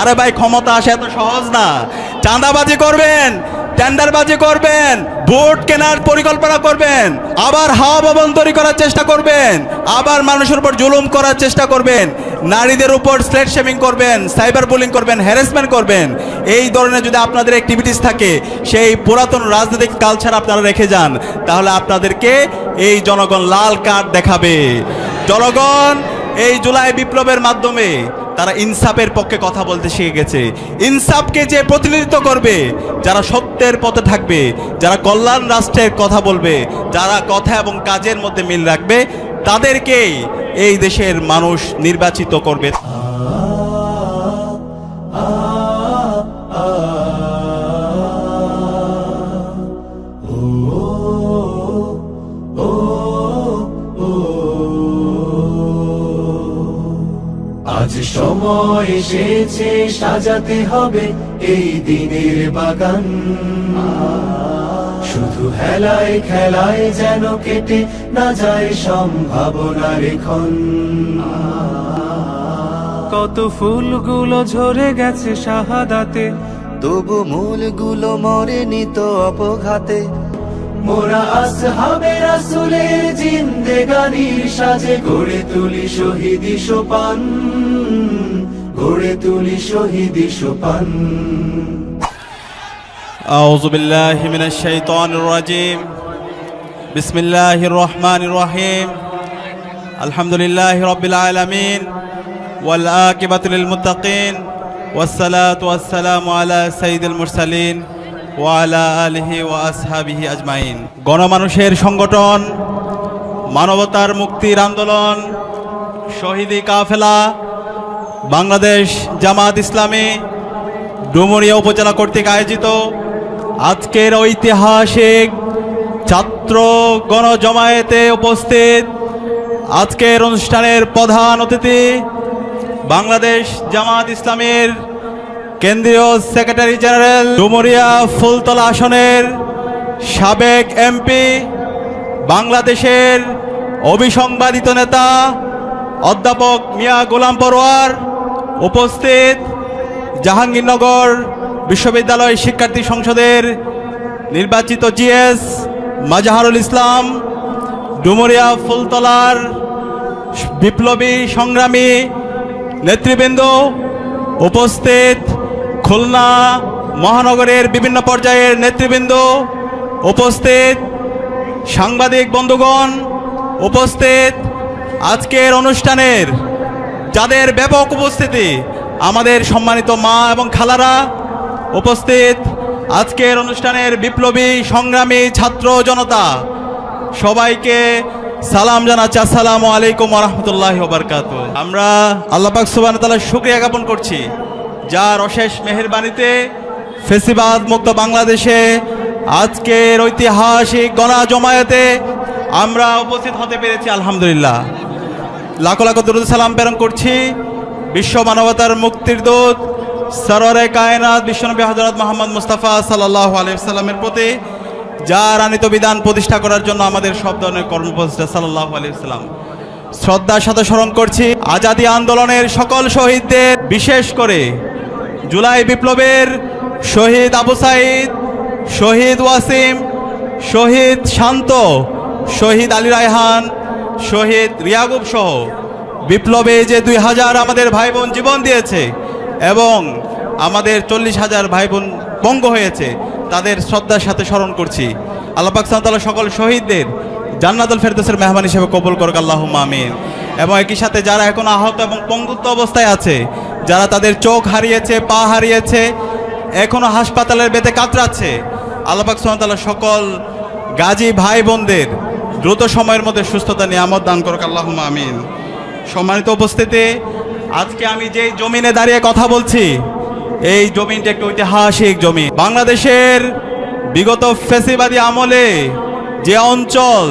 আরে ভাই, ক্ষমতা আসে এত সহজ না। চাঁদাবাজি করবেন, টেন্ডারবাজি করবেন, ভোট কেনার পরিকল্পনা করবেন, আবার হাওয়া ভবন তৈরি করার চেষ্টা করবেন, আবার মানুষের উপর জুলুম করার চেষ্টা করবেন, নারীদের উপর স্লেট শেমিং করবেন সাইবার বুলিং করবেন হ্যারাসমেন্ট করবেন। এই ধরনের যদি আপনাদের অ্যাক্টিভিটিস থাকে, সেই পুরাতন রাজনৈতিক কালচার আপনারা রেখে যান, তাহলে আপনাদেরকে এই জনগণ লাল কার্ড দেখাবে। জনগণ এই জুলাই বিপ্লবের মাধ্যমে তারা ইনসাফের পক্ষে কথা বলতে শিখে গেছে। ইনসাফকে যে প্রতিনিধিত্ব করবে, যারা সত্যের পথে থাকবে, যারা কল্যাণ রাষ্ট্রের কথা বলবে, যারা কথা এবং কাজের মধ্যে মিল রাখবে, তাদেরকেই এই দেশের মানুষ নির্বাচিত করবে। এসেছে, সাজাতে হবে এই দিনের বাগান। শুধু হেলায় খেলায় যেন কেটে না যায় সম্ভাবনার ক্ষণ কত ফুলগুলো ঝরে গেছে শাহাদাতে, তবু মূলগুলো মরে নিত অপঘাতে। মোরা আসহাবে রাসূলের জিন্দেগানির সাজে গড়ে তুলি শহীদি সোপান। গড়ে তুলি শহীদি সোপান أعوذ بالله من الشيطان الرجيم بسم الله الرحمن الرحيم الحمد لله رب العالمين والآكبة للمتقين والصلاة والسلام على سيد المرسلين وعلى آله وأصحابه أجمعين গণমানুষের সংগঠন মানবতার মুক্তির আন্দোলন শহীদি কাফেলা বাংলাদেশ জামাত ইসলামী ডুমুরিয়া উপজেলা কর্তৃক আয়োজিত আজকের ঐতিহাসিক ছাত্র গণজমায়েতে উপস্থিত আজকের অনুষ্ঠানের প্রধান অতিথি বাংলাদেশ জামাত ইসলামের কেন্দ্রীয় সেক্রেটারি জেনারেল ডুমুরিয়া ফুলতলা আসনের সাবেক এমপি, বাংলাদেশের অবিসংবাদিত নেতা অধ্যাপক মিয়া গোলাম পরোয়ার উপস্থিত জাহাঙ্গীরনগর বিশ্ববিদ্যালয় শিক্ষার্থী সংসদের নির্বাচিত জিএস মাজাহারুল ইসলাম, ডুমুরিয়া ফুলতলার বিপ্লবী সংগ্রামী নেতৃবৃন্দ উপস্থিত, খুলনা মহানগরের বিভিন্ন পর্যায়ের নেতৃবৃন্দ উপস্থিত, সাংবাদিক বন্ধুগণ উপস্থিত। আজকের অনুষ্ঠানের যাদের ব্যাপক উপস্থিতি, আমাদের সম্মানিত মা এবং খালারা উপস্থিত আজকের অনুষ্ঠানের বিপ্লবী, সংগ্রামী ছাত্র জনতা। সবাইকে সালাম জানাচ্ছি। আসসালামু আলাইকুম রহমতুল্লাহ বরকাত আমরা আল্লাহ পাক সুবান তালা শুক্রিয়া জ্ঞাপন করছি। যার অশেষ মেহেরবানিতে ফেসিবাদ মুক্ত বাংলাদেশে আজকের ঐতিহাসিক গণা জমায়েতে আমরা উপস্থিত হতে পেরেছি, আলহামদুলিল্লাহ। লাখো লাখো দরুদ সালাম প্রেরণ করছি। বিশ্ব মানবতার মুক্তির দূত সররে কায়নাত, বিশ্বনবী হজরত মোহাম্মদ মুস্তাফা সাল্লাহ আলিয়াল্লামের প্রতি যার আনিত বিধান প্রতিষ্ঠা করার জন্য আমাদের সব ধরনের কর্মপ্রচেষ্টা সাল্লাহ আলিয়াল্লাম শ্রদ্ধার সাথে স্মরণ করছি, আজাদি আন্দোলনের সকল শহীদদের, বিশেষ করে জুলাই বিপ্লবের শহীদ আবু সাইদ, শহীদ ওয়াসিম, শহীদ শান্ত, শহীদ আলী রায়হান শহীদ রিয়াগুব সহ বিপ্লবে যে দুই হাজার আমাদের ভাই বোন জীবন দিয়েছে এবং আমাদের চল্লিশ হাজার ভাই বোন পঙ্গ হয়েছে, তাদের শ্রদ্ধার সাথে স্মরণ করছি। আল্লাহ পাকসান তালা সকল শহীদদের জান্নাতুল ফেরদোসের মেহমান হিসেবে কবুল করুক আল্লাহ আমিন। এবং একই সাথে যারা এখন আহত এবং পঙ্গুত্ব অবস্থায় আছে, যারা তাদের চোখ হারিয়েছে, পা হারিয়েছে এখনও হাসপাতালের বেতে কাতরাচ্ছে আল্লাহ তালা সকল গাজী ভাই বোনদের দ্রুত সময়ের মধ্যে সুস্থতা, নিয়ামত দান করুক আল্লাহ আমিন। সম্মানিত উপস্থিতি, আজকে আমি যে জমিনে দাঁড়িয়ে কথা বলছি, এই জমিনটা একটি ঐতিহাসিক জমি বাংলাদেশের বিগত ফেসিবাদী আমলে যে অঞ্চল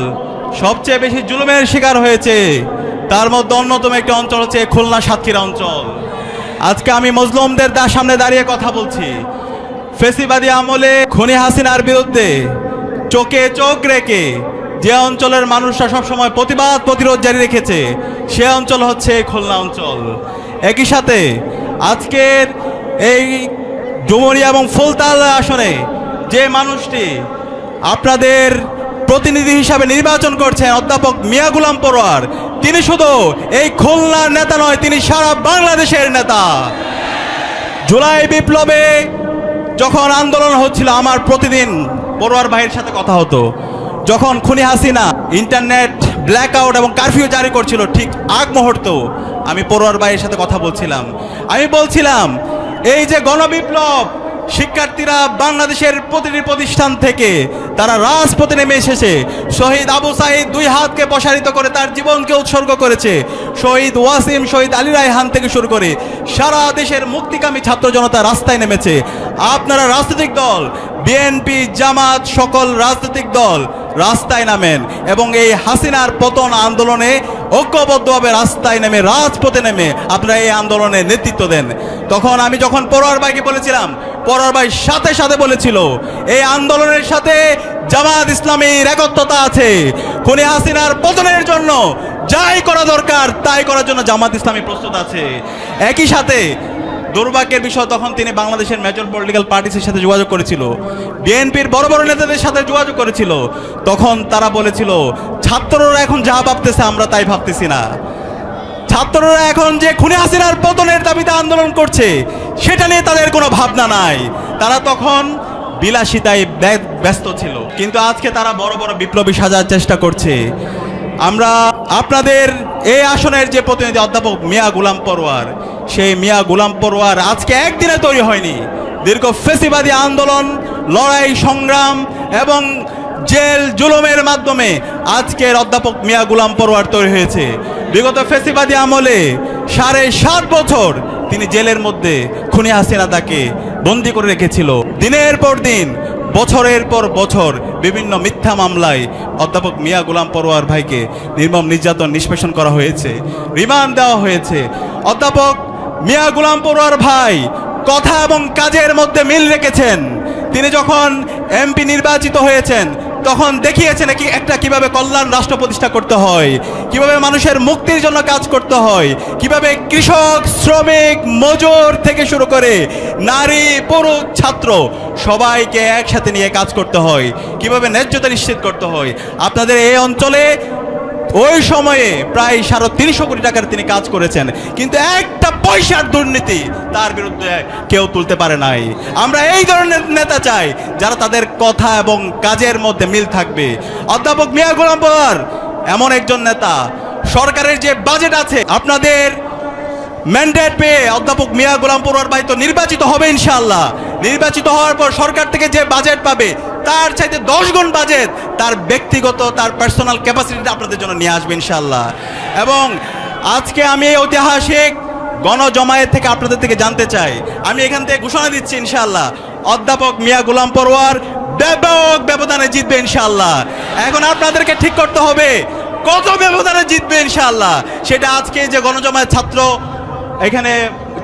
সবচেয়ে বেশি জুলুমের শিকার হয়েছে, তার মধ্যে অন্যতম একটি অঞ্চল হচ্ছে খুলনা সাতক্ষীরা অঞ্চল। আজকে আমি মজলুমদের সামনে দাঁড়িয়ে কথা বলছি। ফেসিবাদী আমলে খনি হাসিনার বিরুদ্ধে চোখে চোখ রেখে যে অঞ্চলের মানুষরা সবসময় প্রতিবাদ, প্রতিরোধ জারি রেখেছে, সে অঞ্চল হচ্ছে খুলনা অঞ্চল। একই সাথে আজকের এই ডুমুরিয়া এবং ফুলতাল আসনে যে মানুষটি আপনাদের প্রতিনিধি হিসাবে নির্বাচন করছেন, অধ্যাপক মিয়া গুলাম পরোয়ার, তিনি শুধু এই খুলনার নেতা নয়, তিনি সারা বাংলাদেশের নেতা। জুলাই বিপ্লবে যখন আন্দোলন হচ্ছিল, আমার প্রতিদিন পড়ুয়ার ভাইয়ের সাথে কথা হতো। যখন খুনি হাসিনা ইন্টারনেট ব্ল্যাক আউট এবং কারফিউ জারি করছিল, ঠিক আগ মুহূর্ত আমি পড়ুয়ার ভাইয়ের সাথে কথা বলছিলাম। আমি বলছিলাম, এই যে গণবিপ্লব শিক্ষার্থীরা বাংলাদেশের প্রতিটি প্রতিষ্ঠান থেকে তারা রাজপথে নেমে এসেছে। শহীদ আবু সাইদ দুই হাতকে প্রসারিত করে তার জীবনকে উৎসর্গ করেছে। শহীদ ওয়াসিম, শহীদ আলী রায়হান থেকে শুরু করে সারা দেশের মুক্তিকামী ছাত্র জনতা রাস্তায় নেমেছে। আপনারা রাজনৈতিক দল, বিএনপি, জামাত, সকল রাজনৈতিক দল রাস্তায় নামেন এবং এই হাসিনার পতন আন্দোলনে ঐক্যবদ্ধভাবে রাস্তায় নেমে, রাজপথে নেমে আপনারা এই আন্দোলনে নেতৃত্ব দেন। তখন আমি যখন পরোয়ার ভাইকে বলেছিলাম পরোয়ার ভাই সাথে সাথে বলেছিল, এই আন্দোলনের সাথে জামাত ইসলামীর একত্রতা আছে। খুনি হাসিনার পতনের জন্য যাই করা দরকার, তাই করার জন্য জামাত ইসলামী প্রস্তুত আছে। একই সাথে দুর্ভাগ্যের বিষয়, তখন তিনি বাংলাদেশের মেজর পলিটিক্যাল পার্টিসের সাথে যোগাযোগ করেছিল। বিএনপির বড় বড় নেতাদের সাথে যোগাযোগ করেছিল। তখন তারা বলেছিল, ছাত্ররা এখন যা ভাবতেছে, আমরা তাই ভাবতেছি না। ছাত্ররা এখন যে খুনে হাসিনার পতনের দাবিতে আন্দোলন করছে, সেটা নিয়ে তাদের কোনো ভাবনা নাই। তারা তখন বিলাসিতায় ব্যস্ত ছিল। কিন্তু আজকে তারা বড় বড় বিপ্লবী সাজার চেষ্টা করছে। আমরা আপনাদের এই আসনের যে প্রতিনিধি অধ্যাপক মিয়া গুলাম পরোয়ার, সেই মিয়া গুলাম পরোয়ার আজকে একদিনে তৈরি হয়নি। দীর্ঘ ফেসিবাদী আন্দোলন, লড়াই, সংগ্রাম এবং জেল জুলুমের মাধ্যমে আজকের অধ্যাপক মিয়া গুলাম পরোয়ার তৈরি হয়েছে। বিগত ফেসিবাদী আমলে সাড়ে সাত বছর তিনি জেলের মধ্যে খুনি হাসিনা তাকে বন্দি করে রেখেছিল। দিনের পর দিন, বছরের পর বছর বিভিন্ন মিথ্যা মামলায় অধ্যাপক মিয়া গুলাম পরোয়ার ভাইকে নির্মম নির্যাতন নিষ্পেষণ করা হয়েছে, রিমান্ড দেওয়া হয়েছে। অধ্যাপক মিয়া গুলাম পরোয়ার ভাই কথা এবং কাজের মধ্যে মিল রেখেছেন। তিনি যখন এমপি নির্বাচিত হয়েছেন তখন দেখিয়েছে নাকি একটা কীভাবে কল্যাণ রাষ্ট্র প্রতিষ্ঠা করতে হয়, কীভাবে মানুষের মুক্তির জন্য কাজ করতে হয়, কীভাবে কৃষক, শ্রমিক, মজুর থেকে শুরু করে নারী, পুরুষ, ছাত্র সবাইকে একসাথে নিয়ে কাজ করতে হয়, কীভাবে ন্যায্যতা নিশ্চিত করতে হয়। আপনাদের এই অঞ্চলে ওই সময়ে প্রায় সাড়ে তিনশো কোটি টাকার তিনি কাজ করেছেন। কিন্তু একটা পয়সার দুর্নীতি তার বিরুদ্ধে কেউ তুলতে পারে নাই। আমরা এই ধরনের নেতা চাই যারা তাদের কথা এবং কাজের মধ্যে মিল থাকবে। অধ্যাপক মিয়া গোলাম এমন একজন নেতা, সরকারের যে বাজেট আছে, আপনাদের ম্যান্ডেট পেয়ে অধ্যাপক মিয়া গোলাম পড়ুয়ার ভাই তো নির্বাচিত হবে ইনশাল্লাহ নির্বাচিত হওয়ার পর সরকার থেকে যে বাজেট পাবে তার চাইতে দশ গুণ বাজেট তার ব্যক্তিগত, তার পার্সোনাল ক্যাপাসিটিটা আপনাদের জন্য নিয়ে আসবে ইনশাল্লাহ এবং আজকে আমি এই ঐতিহাসিক গণজমায়েত থেকে আপনাদের থেকে জানতে চাই। আমি এখান থেকে ঘোষণা দিচ্ছি ইনশাল্লাহ অধ্যাপক মিয়া গুলাম পরোয়ার ব্যাপক ব্যবধানে জিতবে ইনশাল্লাহ এখন আপনাদেরকে ঠিক করতে হবে, কত ব্যবধানে জিতবে ইনশাল্লাহ সেটা আজকে যে গণজমায়েত ছাত্র, এখানে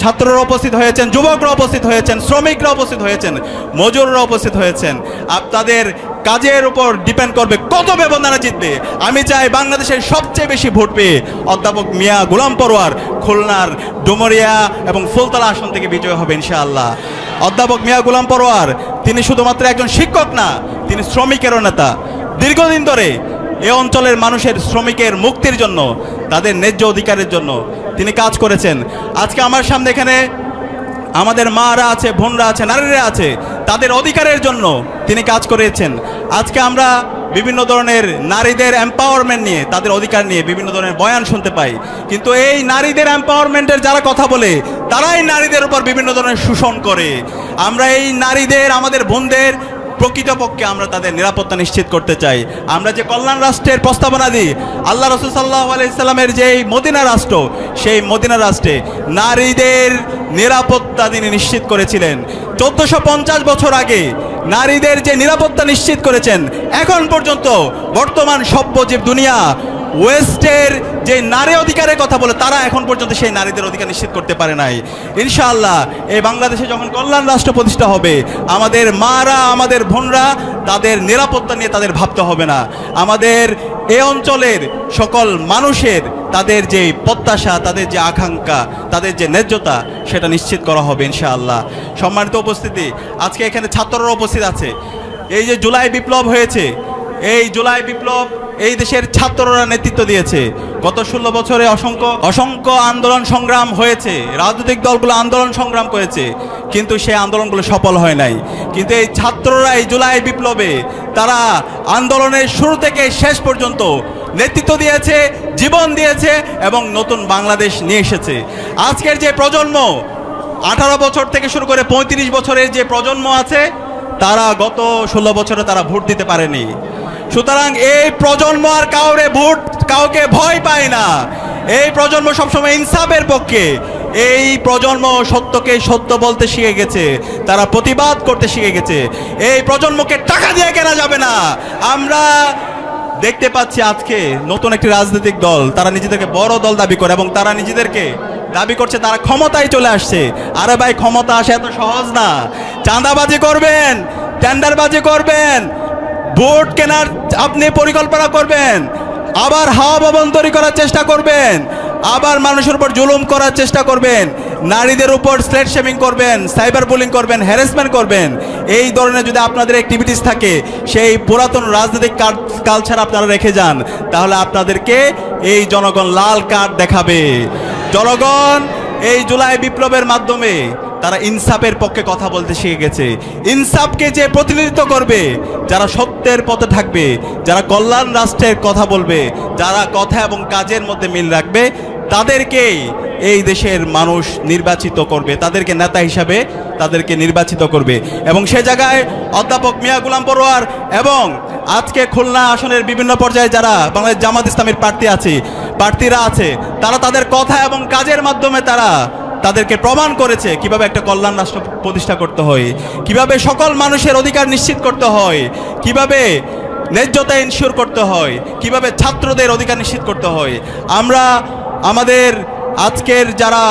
ছাত্ররা উপস্থিত হয়েছেন, যুবকরা উপস্থিত হয়েছেন, শ্রমিকরা উপস্থিত হয়েছেন, মজুররা উপস্থিত হয়েছেন। আপনাদের কাজের উপর ডিপেন্ড করবে কত ব্যবধানে জিতবে। আমি চাই বাংলাদেশের সবচেয়ে বেশি ভোট পেয়ে অধ্যাপক মিয়া গোলাম পরোয়ার খুলনার ডুমরিয়া এবং ফুলতলা আসন থেকে বিজয় হবে ইনশাআল্লাহ। অধ্যাপক মিয়া গোলাম পরোয়ার, তিনি শুধুমাত্র একজন শিক্ষক না, তিনি শ্রমিকেরও নেতা। দীর্ঘদিন ধরে এ অঞ্চলের মানুষের শ্রমিকের মুক্তির জন্য, তাদের ন্যায্য অধিকারের জন্য তিনি কাজ করেছেন। আজকে আমার সামনে এখানে আমাদের মারা আছে, বোনরা আছে, নারীরা আছে, তাদের অধিকারের জন্য তিনি কাজ করেছেন। আজকে আমরা বিভিন্ন ধরনের নারীদের এম্পাওয়ারমেন্ট নিয়ে, তাদের অধিকার নিয়ে বিভিন্ন ধরনের বয়ান শুনতে পাই। কিন্তু এই নারীদের এম্পাওয়ারমেন্টের যারা কথা বলে, তারাই নারীদের উপর বিভিন্ন ধরনের শোষণ করে। আমরা এই নারীদের, আমাদের বোনদের প্রকৃতপক্ষে আমরা তাদের নিরাপত্তা নিশ্চিত করতে চাই। আমরা যে কল্যাণ রাষ্ট্রের প্রস্তাবনা দিই, আল্লাহ রসুল সাল্লাহ আলাইসাল্লামের যেই মদিনা রাষ্ট্র, সেই মদিনা রাষ্ট্রে নারীদের নিরাপত্তা তিনি নিশ্চিত করেছিলেন। চোদ্দশো পঞ্চাশ বছর আগে নারীদের যে নিরাপত্তা নিশ্চিত করেছেন, এখন পর্যন্ত বর্তমান সভ্যজীব দুনিয়া ওয়েস্টের যে নারী অধিকারের কথা বলে, তারা এখন পর্যন্ত সেই নারীদের অধিকার নিশ্চিত করতে পারে নাই। ইনশাআল্লাহ, এই বাংলাদেশে যখন কল্যাণ রাষ্ট্র প্রতিষ্ঠা হবে, আমাদের মারা, আমাদের বোনরা তাদের নিরাপত্তা নিয়ে তাদের ভাবতে হবে না। আমাদের এ অঞ্চলের সকল মানুষের তাদের যে প্রত্যাশা, তাদের যে আকাঙ্ক্ষা, তাদের যে ন্যায্যতা, সেটা নিশ্চিত করা হবে ইনশাআল্লাহ। সম্মানিত উপস্থিতি, আজকে এখানে ছাত্ররা উপস্থিত আছে। এই যে জুলাই বিপ্লব হয়েছে এই জুলাই বিপ্লব এই দেশের ছাত্ররা নেতৃত্ব দিয়েছে। গত ষোলো বছরে অসংখ্য অসংখ্য আন্দোলন সংগ্রাম হয়েছে। রাজনৈতিক দলগুলো আন্দোলন সংগ্রাম করেছে, কিন্তু সেই আন্দোলনগুলো সফল হয় নাই। কিন্তু এই ছাত্ররা এই জুলাই বিপ্লবে তারা আন্দোলনের শুরু থেকে শেষ পর্যন্ত নেতৃত্ব দিয়েছে, জীবন দিয়েছে এবং নতুন বাংলাদেশ নিয়ে এসেছে। আজকের যে প্রজন্ম, আঠারো বছর থেকে শুরু করে পঁয়ত্রিশ বছরের যে প্রজন্ম আছে, তারা গত ষোলো বছরে তারা ভোট দিতে পারেনি। সুতরাং এই প্রজন্ম আর কাউরে ভোট, কাউকে ভয় পায় না। এই প্রজন্ম সবসময় ইনসাফের পক্ষে। এই প্রজন্ম সত্যকে সত্য বলতে শিখে গেছে, তারা প্রতিবাদ করতে শিখে গেছে। এই প্রজন্মকে টাকা দিয়ে কেনা যাবে না। আমরা দেখতে পাচ্ছি আজকে নতুন একটি রাজনৈতিক দল, তারা নিজেদেরকে বড় দল দাবি করে এবং তারা নিজেদেরকে দাবি করছে, তারা ক্ষমতায় চলে আসছে। আরে ভাই, ক্ষমতা আসে এত সহজ না। চাঁদাবাজি করবেন, টেন্ডারবাজি করবেন ভোট কেনার আপনি পরিকল্পনা করবেন, আবার হাওয়া ভবন তৈরি করার চেষ্টা করবেন, আবার মানুষের উপর জুলুম করার চেষ্টা করবেন, নারীদের উপর স্লেট শেমিং করবেন সাইবার বুলিং করবেন হ্যারাসমেন্ট করবেন। এই ধরনের যদি আপনাদের অ্যাক্টিভিটিস থাকে, সেই পুরাতন রাজনৈতিক কালচার আপনারা রেখে যান, তাহলে আপনাদেরকে এই জনগণ লাল কার্ড দেখাবে। জনগণ এই জুলাই বিপ্লবের মাধ্যমে তারা ইনসাফের পক্ষে কথা বলতে শিখে গেছে। ইনসাফকে যে প্রতিনিধিত্ব করবে, যারা সত্যের পথে থাকবে, যারা কল্যাণ রাষ্ট্রের কথা বলবে, যারা কথা এবং কাজের মধ্যে মিল রাখবে, তাদেরকেই এই দেশের মানুষ নির্বাচিত করবে। তাদেরকে নেতা হিসাবে তাদেরকে নির্বাচিত করবে। এবং সে জায়গায় অধ্যাপক মিয়া গুলাম পড়োয়ার এবং আজকে খুলনা আসনের বিভিন্ন পর্যায়ে যারা বাংলাদেশ জামাত ইসলামের প্রার্থী আছে, প্রার্থীরা আছে, তারা তাদের কথা এবং কাজের মাধ্যমে তারা তাদেরকে প্রমাণ করেছে কীভাবে একটা কল্যাণ রাষ্ট্র প্রতিষ্ঠা করতে হয়, কীভাবে সকল মানুষের অধিকার নিশ্চিত করতে হয়, কীভাবে ন্যায্যতা ইনশিওর করতে হয়, কীভাবে ছাত্রদের অধিকার নিশ্চিত করতে হয়। আমরা আমাদের আজকের যারা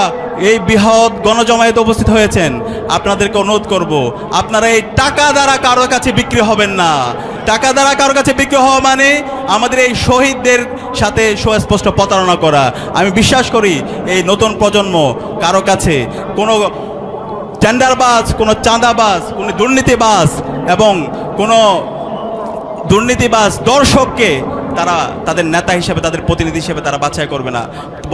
এই বৃহৎ গণজমায়েতে উপস্থিত হয়েছেন। আপনাদেরকে অনুরোধ করব, আপনারা এই টাকা দ্বারা কারোর কাছে বিক্রি হবেন না। টাকা দ্বারা কারোর কাছে বিক্রি হওয়া মানে আমাদের এই শহীদদের সাথে সুস্পষ্ট প্রতারণা করা। আমি বিশ্বাস করি, এই নতুন প্রজন্ম কারও কাছে কোনো টেন্ডারবাজ, কোনো চাঁদাবাজ, কোনো দুর্নীতিবাজ এবং কোনো দুর্নীতিবাজ দর্শককে তারা তাদের নেতা হিসেবে, তাদের প্রতিনিধি হিসেবে তারা বাছাই করবে না।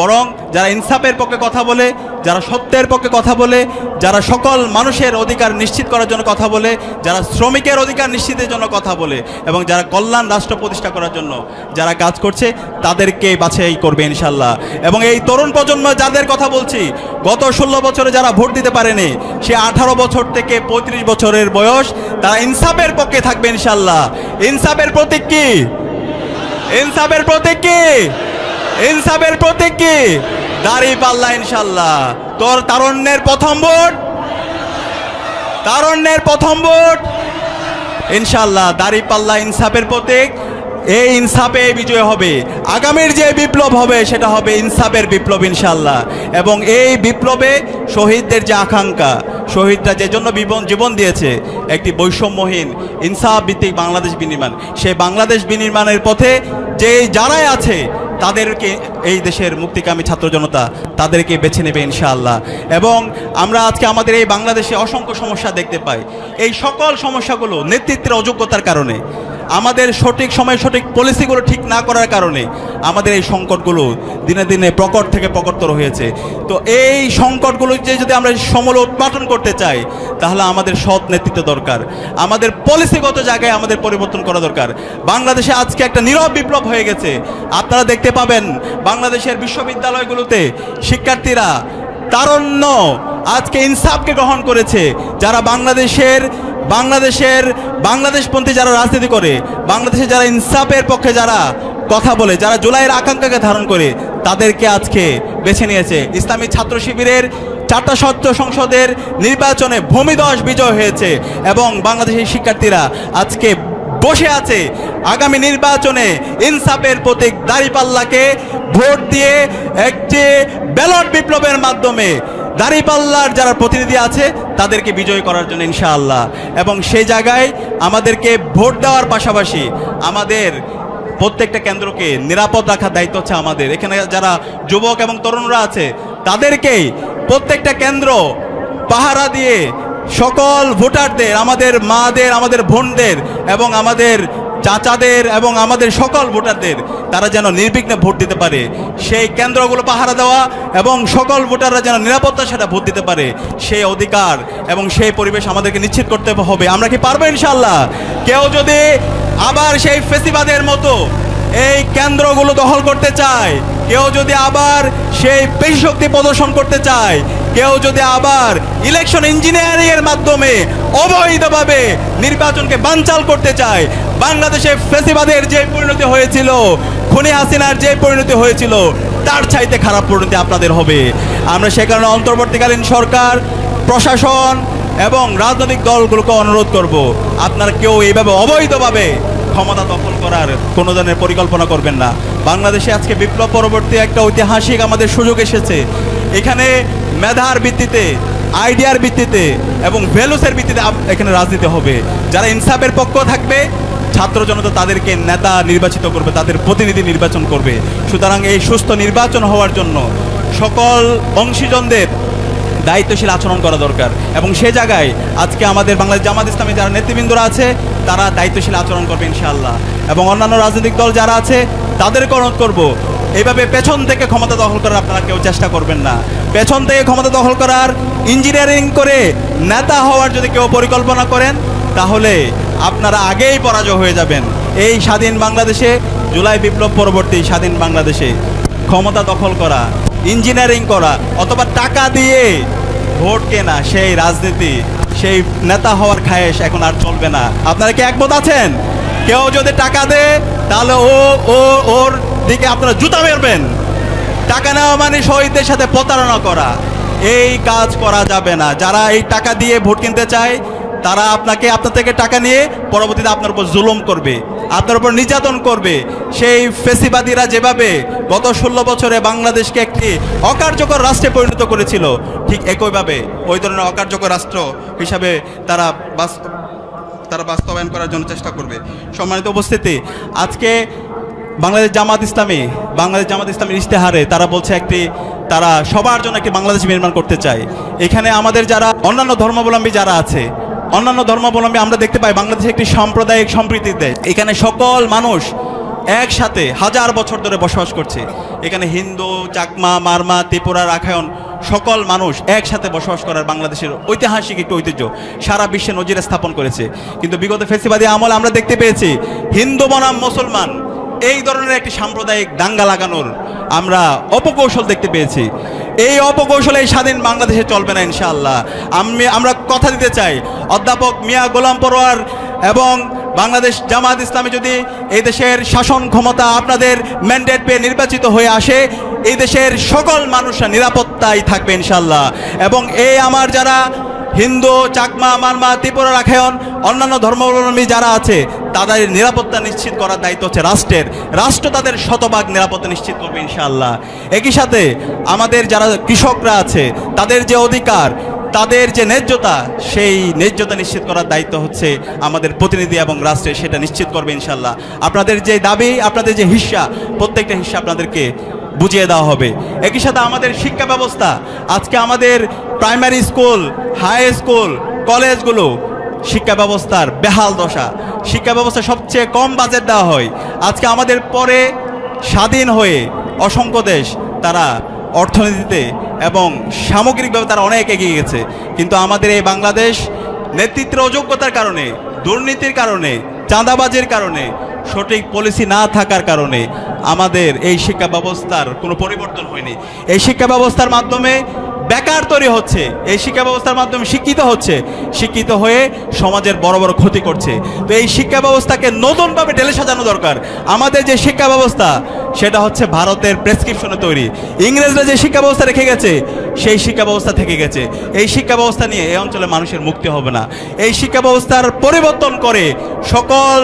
বরং যারা ইনসাফের পক্ষে কথা বলে, যারা সত্যের পক্ষে কথা বলে, যারা সকল মানুষের অধিকার নিশ্চিত করার জন্য কথা বলে, যারা শ্রমিকের অধিকার নিশ্চিতের জন্য কথা বলে, এবং যারা কল্যাণ রাষ্ট্র প্রতিষ্ঠা করার জন্য যারা কাজ করছে, তাদেরকে বাছাই করবে ইনশাল্লাহ এবং এই তরুণ প্রজন্ম যাদের কথা বলছি, গত ষোলো বছরে যারা ভোট দিতে পারেনি, সে আঠারো বছর থেকে পঁয়ত্রিশ বছরের বয়স, তারা ইনসাফের পক্ষে থাকবে ইনশাল্লাহ ইনসাফের প্রতীক কি? ইনসাফের প্রতীক কি? ইনসাফের প্রতীক কি? দাড়ি পাল্লা ইনশাল্লাহ। তোর তারণ্যের প্রথম ভোট? তারণ্যের প্রথম ভোট? ইনশাল্লাহ, দাড়ি পাল্লা ইনসাফের প্রতীক। এই ইনসাফে বিজয় হবে। আগামীর যে বিপ্লব হবে, সেটা হবে ইনসাফের বিপ্লব ইনশাল্লাহ এবং এই বিপ্লবে শহীদদের যে আকাঙ্ক্ষা, শহীদরা যে জন্য জীবন দিয়েছে, একটি বৈষম্যহীন ইনসাফ ভিত্তিক বাংলাদেশ বিনির্মাণ। সেই বাংলাদেশ বিনির্মাণের পথে যে যারাই আছে, তাদেরকে এই দেশের মুক্তিকামী ছাত্র জনতা তাদেরকে বেছে নেবে ইনশাআল্লাহ। এবং আমরা আজকে আমাদের এই বাংলাদেশে অসংখ্য সমস্যা দেখতে পাই। এই সকল সমস্যাগুলো নেতৃত্বের অযোগ্যতার কারণে। আমাদের সঠিক সময়ে সঠিক পলিসিগুলো ঠিক না করার কারণে আমাদের এই সংকটগুলো দিনে দিনে প্রকট থেকে প্রকটতর হয়েছে। তো এই সংকটগুলো যে যদি আমরা সমল উৎপাদন করতে চাই, তাহলে আমাদের সৎ নেতৃত্ব দরকার। আমাদের পলিসিগত জায়গায় আমাদের পরিবর্তন করা দরকার। বাংলাদেশে আজকে একটা নীরব বিপ্লব হয়ে গেছে। আপনারা দেখতে পাবেন বাংলাদেশের বিশ্ববিদ্যালয়গুলোতে শিক্ষার্থীরা তারণ্য আজকে ইনসাফকে গ্রহণ করেছে। যারা বাংলাদেশের বাংলাদেশের, বাংলাদেশপন্থী যারা রাজনীতি করে, বাংলাদেশে যারা ইনসাফের পক্ষে যারা কথা বলে, যারা জুলাইয়ের আকাঙ্ক্ষাকে ধারণ করে, তাদেরকে আজকে বেছে নিয়েছে ইসলামী ছাত্র শিবিরের চারটা সত্য সংসদের নির্বাচনে ভূমিদশ বিজয় হয়েছে এবং বাংলাদেশের শিক্ষার্থীরা আজকে বসে আছে আগামী নির্বাচনে ইনসাফের প্রতীক দাঁড়িপাল্লাকে ভোট দিয়ে একটি ব্যালট বিপ্লবের মাধ্যমে দাঁড়িপাল্লার যারা প্রতিনিধি আছে তাদেরকে বিজয় করার জন্য ইনশাআল্লাহ। এবং সে জায়গায় আমাদেরকে ভোট দেওয়ার পাশাপাশি আমাদের প্রত্যেকটা কেন্দ্রকে নিরাপদ রাখার দায়িত্ব হচ্ছে আমাদের। এখানে যারা যুবক এবং তরুণরা আছে, তাদেরকেই প্রত্যেকটা কেন্দ্র পাহারা দিয়ে সকল ভোটারদের, আমাদের মাদের, আমাদের বোনদের এবং আমাদের চাচাদের এবং আমাদের সকল ভোটারদের তারা যেন নির্বিঘ্নে ভোট দিতে পারে। সেই কেন্দ্রগুলো পাহারা দেওয়া এবং সকল ভোটাররা যেন নিরাপত্তার সাথে ভোট দিতে পারে, সেই অধিকার এবং সেই পরিবেশ আমাদেরকে নিশ্চিত করতে হবে। আমরা কি পারব ইনশাল্লাহ কেউ যদি আবার সেই ফেসিবাদের মতো এই কেন্দ্রগুলো দখল করতে চায়, কেউ যদি আবার সেই পেশি শক্তি প্রদর্শন করতে চায় কেউ যদি আবার ইলেকশন ইঞ্জিনিয়ারিং এর মাধ্যমে অবৈধভাবে নির্বাচনকে বানচাল করতে চায়, বাংলাদেশে ফেসিবাদের যে পরিণতি হয়েছিল, খুনি হাসিনার যে পরিণতি হয়েছিল, তার চাইতে খারাপ পরিণতি আপনাদের হবে। আমরা সে কারণে অন্তর্বর্তীকালীন সরকার, প্রশাসন এবং রাজনৈতিক দলগুলোকে অনুরোধ করব, আপনারা কেউ এইভাবে অবৈধভাবে ক্ষমতা দখল করার কোনো ধরনের পরিকল্পনা করবেন না। বাংলাদেশে আজকে বিপ্লব পরবর্তী একটা ঐতিহাসিক আমাদের সুযোগ এসেছে। এখানে মেধার ভিত্তিতে, আইডিয়ার ভিত্তিতে এবং ভ্যালুসের ভিত্তিতে এখানে রাজনীতি হবে। যারা ইনসাফের পক্ষ থাকবে, ছাত্র জনতা তাদেরকে নেতা নির্বাচিত করবে, তাদের প্রতিনিধি নির্বাচন করবে। সুতরাং এই সুস্থ নির্বাচন হওয়ার জন্য সকল অংশীজনদের দায়িত্বশীল আচরণ করা দরকার। এবং সে জায়গায় আজকে আমাদের বাংলাদেশ জামাত ইসলামী যারা নেতৃবৃন্দরা আছে, তারা দায়িত্বশীল আচরণ করবে ইনশাআল্লাহ। এবং অন্যান্য রাজনৈতিক দল যারা আছে, তাদেরকে অনুরোধ করব এইভাবে পেছন থেকে ক্ষমতা দখল করার আপনারা কেউ চেষ্টা করবেন না। পেছন থেকে ক্ষমতা দখল করার ইঞ্জিনিয়ারিং করে নেতা হওয়ার যদি কেউ পরিকল্পনা করেন, তাহলে আপনারা আগেই পরাজয় হয়ে যাবেন। এই স্বাধীন বাংলাদেশে, জুলাই বিপ্লব পরবর্তী স্বাধীন বাংলাদেশে ক্ষমতা দখল করা ইঞ্জিনিয়ারিং করা, অথবা টাকা দিয়ে ভোট কেনা, সেই রাজনীতি, সেই নেতা হওয়ার খায়েশ এখন আর চলবে না। আপনারা কি একমত আছেন? কেউ যদি টাকা দেয় তাহলে ও ও, ওর দিকে আপনারা জুতা মেরবেন। টাকা নেওয়া মানে শহীদদের সাথে প্রতারণা করা। এই কাজ করা যাবে না। যারা এই টাকা দিয়ে ভোট কিনতে চায়, তারা আপনাকে, আপনার থেকে টাকা নিয়ে পরবর্তীতে আপনার উপর জুলুম করবে, আপনার উপর নির্যাতন করবে। সেই ফেসিবাদীরা যেভাবে গত ষোলো বছরে বাংলাদেশকে একটি অকার্যকর রাষ্ট্রে পরিণত করেছিল, ঠিক একইভাবে ওই ধরনের অকার্যকর রাষ্ট্র হিসাবে তারা বাস তারা বাস্তবায়ন করার জন্য চেষ্টা করবে। সম্মানিত উপস্থিতি, আজকে বাংলাদেশ জামাত ইসলামী, বাংলাদেশ জামাত ইসলামের ইশতেহারে তারা বলছে একটি, তারা সবার জন্য একটি বাংলাদেশ নির্মাণ করতে চায়। এখানে আমাদের যারা অন্যান্য ধর্মাবলম্বী যারা আছে, অন্যান্য ধর্মাবলম্বী আমরা দেখতে পাই বাংলাদেশে একটি সাম্প্রদায়িক সম্প্রীতির দেশ এখানে সকল মানুষ একসাথে হাজার বছর ধরে বসবাস করছে। এখানে হিন্দু, চাকমা, মারমা, ত্রিপুরা রাখায়ন সকল মানুষ একসাথে বসবাস করার বাংলাদেশের ঐতিহাসিক একটি ঐতিহ্য। সারা বিশ্বে নজিরে স্থাপন করেছে। কিন্তু বিগত ফেসিবাদী আমল আমরা দেখতে পেয়েছি, হিন্দু বনাম মুসলমান, এই ধরনের একটি সাম্প্রদায়িক দাঙ্গা লাগানোর আমরা অপকৌশল দেখতে পেয়েছি। এই অপকৌশলে স্বাধীন বাংলাদেশে চলবে না ইনশাআল্লাহ। আমি, আমরা কথা দিতে চাই, অধ্যাপক মিয়া গোলাম পরোয়ার এবং বাংলাদেশ জামাত ইসলামী যদি এই দেশের শাসন ক্ষমতা আপনাদের ম্যান্ডেট পেয়ে নির্বাচিত হয়ে আসে, এই দেশের সকল মানুষরা নিরাপত্তায় থাকবে ইনশাল্লাহ এবং এই আমার যারা হিন্দু, চাকমা, মারমা, ত্রিপুরা রাখায়ন অন্যান্য ধর্মাবলম্বী যারা আছে, তাদের নিরাপত্তা নিশ্চিত করার দায়িত্ব হচ্ছে রাষ্ট্রের। রাষ্ট্র তাদের শতভাগ নিরাপত্তা নিশ্চিত করবে ইনশাআল্লাহ। একই সাথে আমাদের যারা কৃষকরা আছে, তাদের যে অধিকার তাদের যে ন্যায্যতা, সেই ন্যায্যতা নিশ্চিত করার দায়িত্ব হচ্ছে আমাদের প্রতিনিধি এবং রাষ্ট্রের, সেটা নিশ্চিত করবে ইনশাল্লাহ আপনাদের যে দাবি, আপনাদের যে হিস্সা, প্রত্যেকটা হিস্সা আপনাদেরকে বুঝিয়ে দেওয়া হবে। একই সাথে আমাদের শিক্ষা ব্যবস্থা, আজকে আমাদের প্রাইমারি স্কুল, হাই স্কুল, কলেজগুলো শিক্ষা ব্যবস্থার বেহাল দশা। শিক্ষা ব্যবস্থা সবচেয়ে কম বাজেট দেওয়া হয়। আজকে আমাদের পরে স্বাধীন হয়ে অসংখ্য দেশ, তারা অর্থনীতিতে এবং সামগ্রিকভাবে তারা অনেক এগিয়ে গেছে। কিন্তু আমাদের এই বাংলাদেশ নেতৃত্বের অযোগ্যতার কারণে, দুর্নীতির কারণে, চাঁদাবাজের কারণে, সঠিক পলিসি না থাকার কারণে আমাদের এই শিক্ষা ব্যবস্থার কোনো পরিবর্তন হয়নি। এই শিক্ষা ব্যবস্থার মাধ্যমে বেকার তৈরি হচ্ছে। এই শিক্ষা ব্যবস্থার মাধ্যমে শিক্ষিত হচ্ছে। শিক্ষিত হয়ে সমাজের বড় বড় ক্ষতি করছে। তো এই শিক্ষা ব্যবস্থাকে নতুনভাবে ঢেলে সাজানো দরকার। আমাদের যে শিক্ষা ব্যবস্থা, সেটা হচ্ছে ভারতের প্রেসক্রিপশনে তৈরি। ইংরেজরা যে শিক্ষা ব্যবস্থা রেখে গেছে, সেই শিক্ষা ব্যবস্থা থেকে গেছে। এই শিক্ষা ব্যবস্থা নিয়ে এই অঞ্চলের মানুষের মুক্তি হবে না। এই শিক্ষা ব্যবস্থার পরিবর্তন করে সকল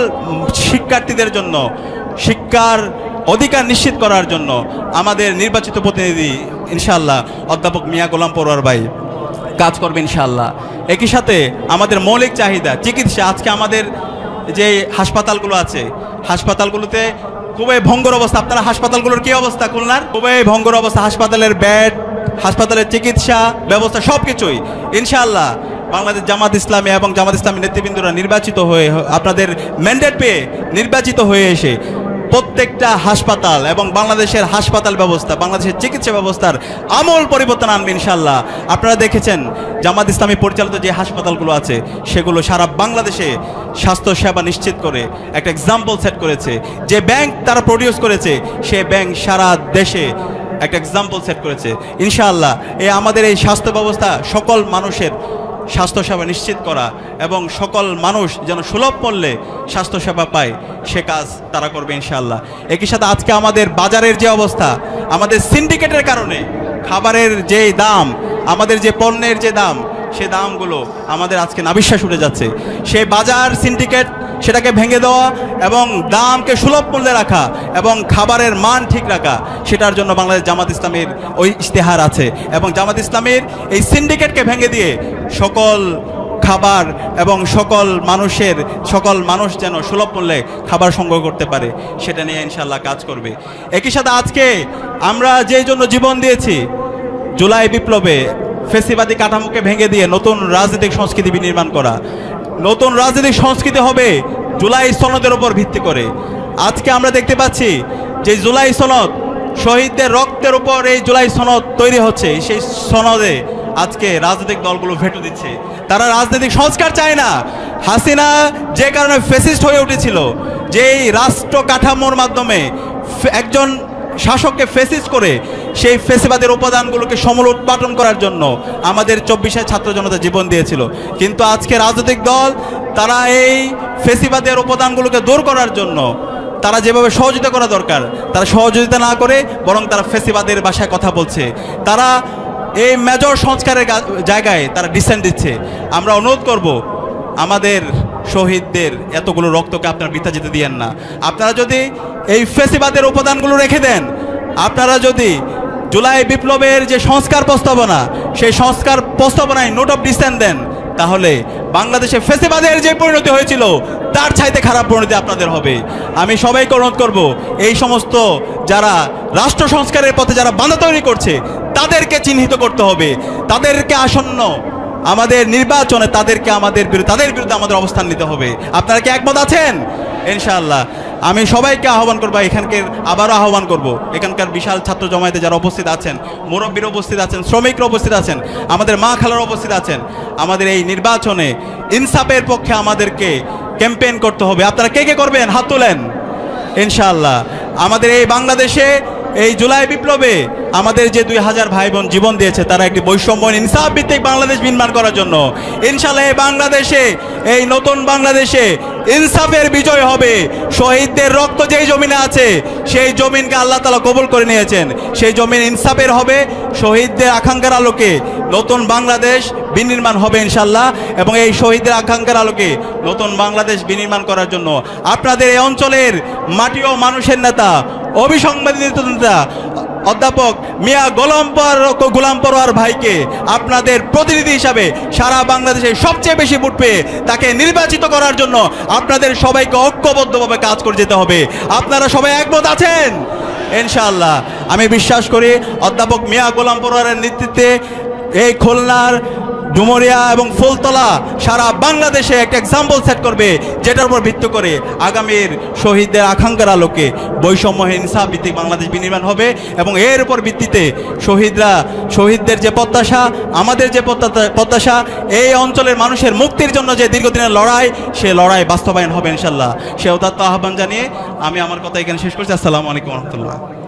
শিক্ষার্থীদের জন্য শিক্ষার অধিকার নিশ্চিত করার জন্য আমাদের নির্বাচিত প্রতিনিধি ইনশাল্লাহ অধ্যাপক মিয়া গোলাম পড়ুয়ার ভাই কাজ করবে ইনশাল্লাহ একই সাথে আমাদের মৌলিক চাহিদা, চিকিৎসা, আজকে আমাদের যে হাসপাতালগুলো আছে, হাসপাতালগুলোতে খুবই ভঙ্গর অবস্থা। আপনারা হাসপাতালগুলোর কি অবস্থা, খুলনার? খুবই ভঙ্গর অবস্থা। হাসপাতালের বেড, হাসপাতালের চিকিৎসা ব্যবস্থা সব কিছুই ইনশাআল্লাহ, বাংলাদেশ জামাত ইসলামী এবং জামাত ইসলামী নেতৃবৃন্দরা নির্বাচিত হয়ে, আপনাদের ম্যান্ডেট পেয়ে নির্বাচিত হয়ে এসে প্রত্যেকটা হাসপাতাল এবং বাংলাদেশের হাসপাতাল ব্যবস্থা, বাংলাদেশের চিকিৎসা ব্যবস্থার আমূল পরিবর্তন আনবে ইনশাল্লাহ আপনারা দেখেছেন, জামাত ইসলামী পরিচালিত যে হাসপাতালগুলো আছে, সেগুলো সারা বাংলাদেশে স্বাস্থ্য সেবা নিশ্চিত করে একটা এক্সাম্পল সেট করেছে। যে ব্যাংক তারা প্রডিউস করেছে, সে ব্যাংক সারা দেশে একটা এক্সাম্পল সেট করেছে। ইনশাআল্লাহ, এ আমাদের এই স্বাস্থ্য ব্যবস্থা সকল মানুষের স্বাস্থ্যসেবা নিশ্চিত করা এবং সকল মানুষ যেন সুলভ মূল্যে স্বাস্থ্যসেবা পায়, সে কাজ তারা করবে ইনশাআল্লাহ। একই সাথে আজকে আমাদের বাজারের যে অবস্থা, আমাদের সিন্ডিকেটের কারণে খাবারের যে দাম, আমাদের যে পণ্যের যে দাম, সে দামগুলো আমাদের আজকে নাবিশ্বাস উঠে যাচ্ছে। সে বাজার, সিন্ডিকেট সেটাকে ভেঙে দেওয়া এবং দামকে সুলভ মূল্যে রাখা এবং খাবারের মান ঠিক রাখা, সেটার জন্য বাংলাদেশ জামাত ইসলামের ওই ইশতেহার আছে এবং জামাত ইসলামের এই সিন্ডিকেটকে ভেঙে দিয়ে সকল খাবার এবং সকল মানুষের, সকল মানুষ যেন সুলভ মূল্যে খাবার সংগ্রহ করতে পারে, সেটা নিয়ে ইনশাল্লাহ কাজ করবে। একই সাথে আজকে আমরা যেই জন্য জীবন দিয়েছি, জুলাই বিপ্লবে ফেসিবাদী কাঠামোকে ভেঙে দিয়ে নতুন রাজনৈতিক সংস্কৃতি বিনির্মাণ করা নতুন রাজনৈতিক সংস্কৃতি হবে জুলাই সনদের উপর ভিত্তি করে। আজকে আমরা দেখতে পাচ্ছি যে জুলাই সনদ শহীদদের রক্তের উপর এই জুলাই সনদ তৈরি হচ্ছে। সেই সনদে আজকে রাজনৈতিক দলগুলো ভেটো দিচ্ছে। তারা রাজনৈতিক সংস্কার চায় না। হাসিনা যে কারণে ফেসিস্ট হয়ে উঠেছিল, যেই রাষ্ট্র কাঠামোর মাধ্যমে একজন শাসককে ফেসিস করে সেই ফেসিবাদের উপাদানগুলোকে সমল উৎপাদন করার জন্য আমাদের চব্বিশে ছাত্র জনতা জীবন দিয়েছিল। কিন্তু আজকে রাজনৈতিক দল, তারা এই ফেসিবাদের উপাদানগুলোকে দূর করার জন্য তারা যেভাবে সহযোগিতা করা দরকার, তারা সহযোগিতা না করে বরং তারা ফেসিবাদের ভাষায় কথা বলছে। তারা এই মেজর সংস্কারের জায়গায় তারা ডিসেন্ট দিচ্ছে। আমরা অনুরোধ করব আমাদের শহীদদের এতগুলো রক্তকে আপনারা বৃথা যেতে দিয়েন না। আপনারা যদি এই ফেসিবাদের উপাদানগুলো রেখে দেন, আপনারা যদি জুলাই বিপ্লবের যে সংস্কার প্রস্তাবনা, সেই সংস্কার প্রস্তাবনায় নোট অফ ডিসেন্ট দেন, তাহলে বাংলাদেশে ফেসিবাদের যে পরিণতি হয়েছিল, তার চাইতে খারাপ পরিণতি আপনাদের হবে। আমি সবাইকে অনুরোধ করব, এই সমস্ত যারা রাষ্ট্র সংস্কারের পথে যারা বাধা তৈরি করছে, তাদেরকে চিহ্নিত করতে হবে। তাদেরকে আসন্ন আমাদের নির্বাচনে তাদেরকে আমাদের বিরুদ্ধে তাদের বিরুদ্ধে আমাদের অবস্থান নিতে হবে। আপনারা কি একমত আছেন? ইনশাআল্লাহ। আমি সবাইকে আহ্বান করব এখানকার আবারও আহ্বান করব। এখানকার বিশাল ছাত্র জমায়েতে যারা উপস্থিত আছেন, মুরব্বীরা উপস্থিত আছেন, শ্রমিকরা উপস্থিত আছেন, আমাদের মা খালারা উপস্থিত আছেন, আমাদের এই নির্বাচনে ইনসাফের পক্ষে আমাদেরকে ক্যাম্পেইন করতে হবে। আপনারা কে কে করবেন? হাত তোলেন। ইনশাআল্লাহ। আমাদের এই বাংলাদেশে এই জুলাই বিপ্লবে আমাদের যে দুই হাজার ভাই বোন জীবন দিয়েছে, তারা একটি বৈষম্য ইনসাফ ভিত্তিক বাংলাদেশ নির্মাণ করার জন্য। ইনশাল্লাহ এই বাংলাদেশে, এই নতুন বাংলাদেশে ইনসাফের বিজয় হবে। শহীদদের রক্ত যেই জমিনে আছে, সেই জমিনকে আল্লাহ তালা কবুল করে নিয়েছেন। সেই জমিন ইনসাফের হবে, শহীদদের আকাঙ্ক্ষার আলোকে নতুন বাংলাদেশ বিনির্মাণ হবে ইনশাল্লাহ এবং এই শহীদদের আকাঙ্ক্ষার আলোকে নতুন বাংলাদেশ বিনির্মাণ করার জন্য। আপনাদের এই অঞ্চলের মাটি ও মানুষের নেতা, অবিসংবাদিত নেতা অধ্যাপক মিয়া গোলাম গোলাম পরোয়ার ভাইকে আপনাদের প্রতিনিধি হিসাবে সারা বাংলাদেশে সবচেয়ে বেশি ভোট পেয়ে তাকে নির্বাচিত করার জন্য আপনাদের সবাইকে ঐক্যবদ্ধভাবে কাজ করে যেতে হবে। আপনারা সবাই একমত আছেন? ইনশাআল্লাহ। আমি বিশ্বাস করি অধ্যাপক মিয়া গোলাম পরোয়ারের নেতৃত্বে এই খুলনার ডুমরিয়া এবং ফুলতলা সারা বাংলাদেশে একটা এক্সাম্পল সেট করবে, যেটার উপর ভিত্তি করে আগামীর শহীদদের আকাঙ্ক্ষার আলোকে বৈষম্যহীন ইনসাফ ভিত্তিক বাংলাদেশ বিনির্মাণ হবে এবং এর উপর ভিত্তিতে শহীদরা, শহীদদের যে প্রত্যাশা, আমাদের যে প্রত্যাশা- এই অঞ্চলের মানুষের মুক্তির জন্য যে দীর্ঘদিনের লড়াই, সে লড়াই বাস্তবায়ন হবে ইনশাল্লাহ। সে উদাত্ত আহ্বান জানিয়ে আমি আমার কথা এখানে শেষ করছি। আসসালামু আলাইকুম রহমতুল্লাহ।